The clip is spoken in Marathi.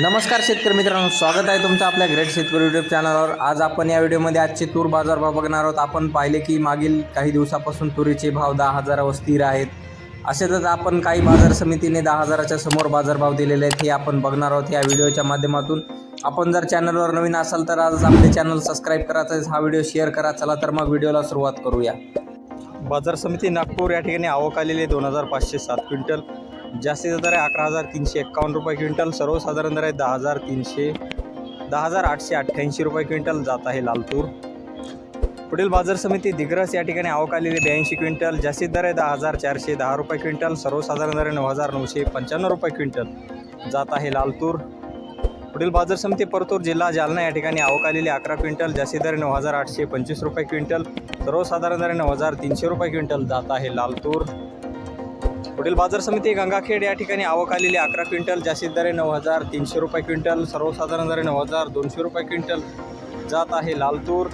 नमस्कार शेतकरी मित्रांनो स्वागत आहे तुमचं आपल्या ग्रेट शेतकरी युट्यूब चॅनलवर आज आपण या व्हिडिओमध्ये आजचे तूर बाजारभाव बघणार आहोत. आपण पाहिले की मागील काही दिवसापासून तुरीचे भाव दहा हजारावर स्थिर आहेत. असेच आपण काही बाजार समितीने दहा हजाराच्या समोर बाजारभाव दिलेले आहेत हे आपण बघणार आहोत या व्हिडिओच्या माध्यमातून. आपण जर चॅनलवर नवीन असाल तर आज आपले चॅनल सबस्क्राईब करायचं हा व्हिडिओ शेअर करा. चला तर मग व्हिडिओला सुरुवात करूया. बाजार समिती नागपूर या ठिकाणी आवक आलेली दोन हजार पाचशे सात क्विंटल. जास्तीचा दर आहे अकरा हजार तीनशे एक्कावन्न रुपये क्विंटल सर्वसाधारण दर आहे दहा हजार तीनशे दहा हजार आठशे अठ्ठ्याऐंशी रुपये क्विंटल जात आहे लालतूर पुढील बाजार समिती दिग्रस या ठिकाणी आवक आलेली ब्याऐंशी क्विंटल जास्तीत दर आहे दहा हजार चारशे दहा रुपये क्विंटल सर्वसाधारण दर आहे नऊ हजार नऊशे पंच्याण्णव रुपये क्विंटल जात आहे लालतूर पुढील बाजार समिती परतूर जिल्हा जालना या ठिकाणी आवक आलेली अकरा क्विंटल जास्तीत दर नऊ हजार आठशे पंचवीस रुपये क्विंटल सर्वसाधारण दर नऊ हजार तीनशे रुपये क्विंटल जात आहे लालतूर पुढील बाजार समिती गंगाखेड या ठिकाणी आवक आलेली अकरा क्विंटल जास्तीत दरे नऊ हजार तीनशे रुपये क्विंटल सर्वसाधारण दरे नऊ हजार दोनशे रुपये क्विंटल जात आहे. लालतूर